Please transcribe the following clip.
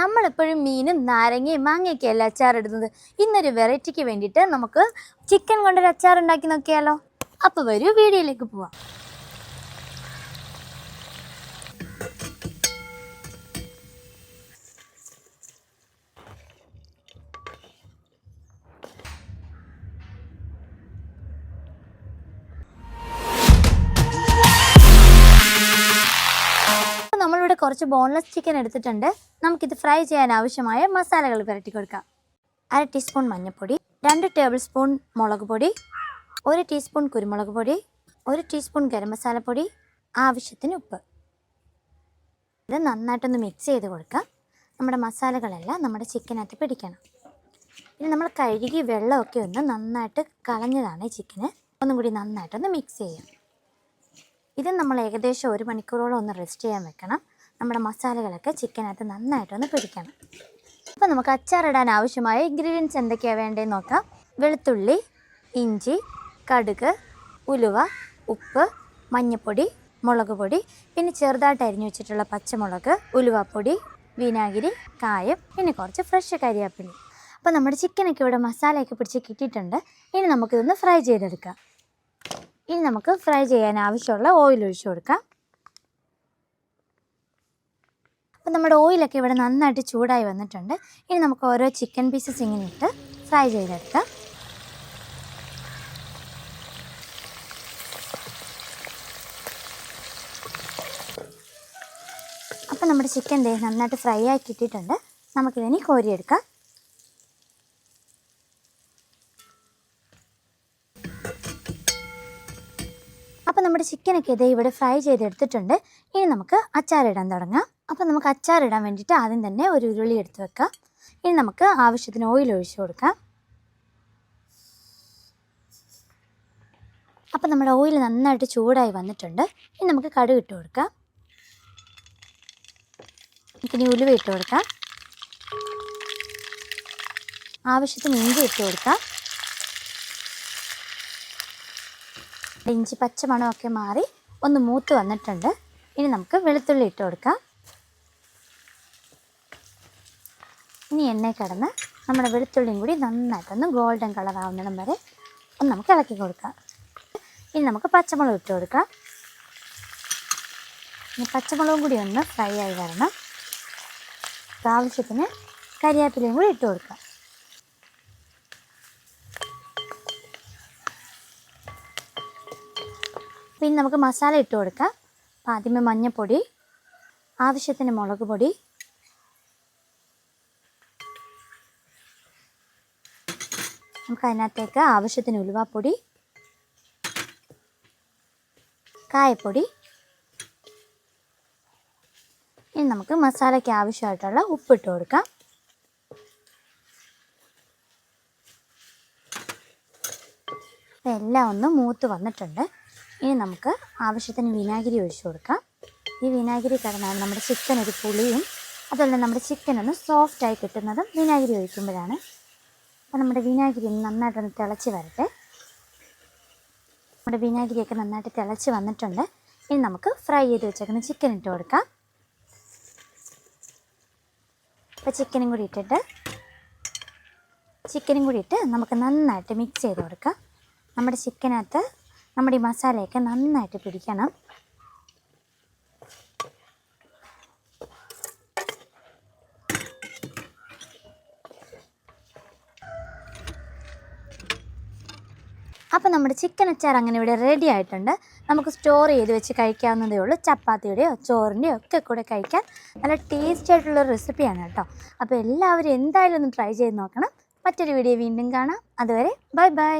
നമ്മളെപ്പോഴും മീനും നാരങ്ങയും മാങ്ങയൊക്കെ അല്ല അച്ചാർ ഇടുന്നത് ഇന്നൊരു വെറൈറ്റിക്ക് വേണ്ടിയിട്ട് നമുക്ക് ചിക്കൻ കൊണ്ടൊരു അച്ചാർ ഉണ്ടാക്കി നോക്കിയാലോ. അപ്പോൾ വരൂ വീഡിയോയിലേക്ക് പോവാം. കുറച്ച് ബോൺലെസ് ചിക്കൻ എടുത്തിട്ടുണ്ട്. നമുക്കിത് ഫ്രൈ ചെയ്യാൻ ആവശ്യമായ മസാലകൾ പുരട്ടി കൊടുക്കാം. അര ടീസ്പൂൺ മഞ്ഞൾപ്പൊടി രണ്ട് ടേബിൾ സ്പൂൺ മുളക് പൊടി ഒരു ടീസ്പൂൺ കുരുമുളക് പൊടി ഒരു ടീസ്പൂൺ ഗരം മസാലപ്പൊടി ആവശ്യത്തിന് ഉപ്പ്. ഇത് നന്നായിട്ടൊന്ന് മിക്സ് ചെയ്ത് കൊടുക്കാം. നമ്മുടെ മസാലകളെല്ലാം നമ്മുടെ ചിക്കനകത്ത് പിടിക്കണം. ഇനി നമ്മൾ കഴുകി വെള്ളമൊക്കെ ഒന്ന് നന്നായിട്ട് കളഞ്ഞതാണ് ഈ ചിക്കന് ഒന്നും കൂടി നന്നായിട്ടൊന്ന് മിക്സ് ചെയ്യാം. ഇത് നമ്മൾ ഏകദേശം ഒരു മണിക്കൂറോളം ഒന്ന് റെസ്റ്റ് ചെയ്യാൻ വെക്കണം. നമ്മുടെ മസാലകളൊക്കെ ചിക്കനകത്ത് നന്നായിട്ടൊന്ന് പിടിക്കണം അപ്പോൾ നമുക്ക് അച്ചാറിടാൻ ആവശ്യമായ ഇൻഗ്രീഡിയൻസ് എന്തൊക്കെയാണ് വേണ്ടതെന്ന് നോക്കാം. വെളുത്തുള്ളി ഇഞ്ചി കടുക് ഉലുവ ഉപ്പ് മഞ്ഞൾപ്പൊടി മുളക് പൊടി പിന്നെ ചെറുതായിട്ട് അരിഞ്ഞു വെച്ചിട്ടുള്ള പച്ചമുളക് ഉലുവപ്പൊടി വിനാഗിരി കായം പിന്നെ കുറച്ച് ഫ്രഷ് കരിയാപ്പിളി അപ്പോൾ നമ്മുടെ ചിക്കനൊക്കെ ഇവിടെ മസാലയൊക്കെ പിടിച്ച് കിട്ടിയിട്ടുണ്ട്. ഇനി നമുക്കിതൊന്ന് ഫ്രൈ ചെയ്തെടുക്കാം. ഇനി നമുക്ക് ഫ്രൈ ചെയ്യാൻ ആവശ്യമുള്ള ഓയിൽ ഒഴിച്ചു കൊടുക്കാം. അപ്പം നമ്മുടെ ഓയിലൊക്കെ ഇവിടെ നന്നായിട്ട് ചൂടായി വന്നിട്ടുണ്ട്. ഇനി നമുക്ക് ഓരോ ചിക്കൻ പീസസ് ഇങ്ങനെ ഇട്ട് ഫ്രൈ ചെയ്തെടുക്കാം. അപ്പം നമ്മുടെ ചിക്കൻ ദേ നന്നായിട്ട് ഫ്രൈ ആക്കി ഇട്ടിട്ടുണ്ട് നമുക്കിതിനി കോരിയെടുക്കാം. അപ്പോൾ നമ്മുടെ ചിക്കനൊക്കെ ഇതേ ഇവിടെ ഫ്രൈ ചെയ്തെടുത്തിട്ടുണ്ട്. ഇനി നമുക്ക് അച്ചാറിടാൻ തുടങ്ങാം. അപ്പോൾ നമുക്ക് അച്ചാറിടാൻ വേണ്ടിയിട്ട് ആദ്യം തന്നെ ഒരു ഉരുളി എടുത്ത് വെക്കാം. ഇനി നമുക്ക് ആവശ്യത്തിന് ഓയിൽ ഒഴിച്ച് കൊടുക്കാം. അപ്പോൾ നമ്മുടെ ഓയിൽ നന്നായിട്ട് ചൂടായി വന്നിട്ടുണ്ട്. ഇനി നമുക്ക് കടുക് ഇട്ട് കൊടുക്കാം. നമുക്കിനി ഉലുവ ഇട്ട് കൊടുക്കാം. ആവശ്യത്തിന് ഇഞ്ചി ഇട്ട് കൊടുക്കാം. ഇഞ്ചി പച്ചമണമൊക്കെ മാറി ഒന്ന് മൂത്ത് വന്നിട്ടുണ്ട്. ഇനി നമുക്ക് വെളുത്തുള്ളി ഇട്ട് കൊടുക്കാം. ഇനി എണ്ണ കിടന്ന് നമ്മുടെ വെളുത്തുള്ളിയും കൂടി നന്നായിട്ടൊന്ന് ഗോൾഡൻ കളർ ആവുന്നിടം വരെ ഒന്ന് നമുക്ക് ഇളക്കി കൊടുക്കാം. ഇനി നമുക്ക് പച്ചമുളക് ഇട്ട് കൊടുക്കാം. ഇനി പച്ചമുളകും കൂടി ഒന്ന് ഫ്രൈ ആയി വരണം. ആവശ്യത്തിന് കരിയാപ്പിലയും കൂടി ഇട്ട് കൊടുക്കാം. പിന്നെ നമുക്ക് മസാല ഇട്ട് കൊടുക്കാം. അപ്പം ആദ്യമേ മഞ്ഞൾപ്പൊടി ആവശ്യത്തിന് മുളക് പൊടി അതിനകത്തേക്ക് ആവശ്യത്തിന് ഉലുവാപ്പൊടി കായപ്പൊടി. ഇനി നമുക്ക് മസാലയ്ക്ക് ആവശ്യമായിട്ടുള്ള ഉപ്പിട്ട് കൊടുക്കാം. എല്ലാം ഒന്ന് മൂത്ത് വന്നിട്ടുണ്ട്. ഇനി നമുക്ക് ആവശ്യത്തിന് വിനാഗിരി ഒഴിച്ചു കൊടുക്കാം. ഈ വിനാഗിരി കിടന്നാൽ നമ്മുടെ ചിക്കൻ ഒരു പുളിയും അതുപോലെ നമ്മുടെ ചിക്കൻ ഒന്ന് സോഫ്റ്റായി കിട്ടുന്നതും വിനാഗിരി ഒഴിക്കുമ്പോഴാണ്. അപ്പോൾ നമ്മുടെ വിനാഗിരി നന്നായിട്ടൊന്ന് തിളച്ച് വരട്ടെ. നമ്മുടെ വിനാഗിരിയൊക്കെ നന്നായിട്ട് തിളച്ച് വന്നിട്ടുണ്ട്. ഇനി നമുക്ക് ഫ്രൈ ചെയ്ത് വെച്ചേക്കുന്ന ചിക്കൻ ഇട്ട് കൊടുക്കാം. അപ്പോൾ ചിക്കനും കൂടി ഇട്ടിട്ട് ചിക്കനും കൂടി ഇട്ട് നമുക്ക് നന്നായിട്ട് മിക്സ് ചെയ്ത് കൊടുക്കാം. നമ്മുടെ ചിക്കനകത്ത് നമ്മുടെ ഈ മസാലയൊക്കെ നന്നായിട്ട് പിടിക്കണം. അപ്പോൾ നമ്മുടെ ചിക്കൻ അച്ചാർ അങ്ങനെ ഇവിടെ റെഡി ആയിട്ടുണ്ട്. നമുക്ക് സ്റ്റോർ ചെയ്ത് വെച്ച് കഴിക്കാവുന്നതേ ഉള്ളൂ. ചപ്പാത്തിയുടെയോ ചോറിന്റെയോ ഒക്കെ കൂടെ കഴിക്കാൻ നല്ല ടേസ്റ്റി ആയിട്ടുള്ള റെസിപ്പിയാണ് കേട്ടോ. അപ്പോൾ എല്ലാവരും എന്തായാലും ഒന്ന് ട്രൈ ചെയ്ത് നോക്കണം. മറ്റൊരു വീഡിയോ വീണ്ടും കാണാം. അതുവരെ ബൈ ബൈ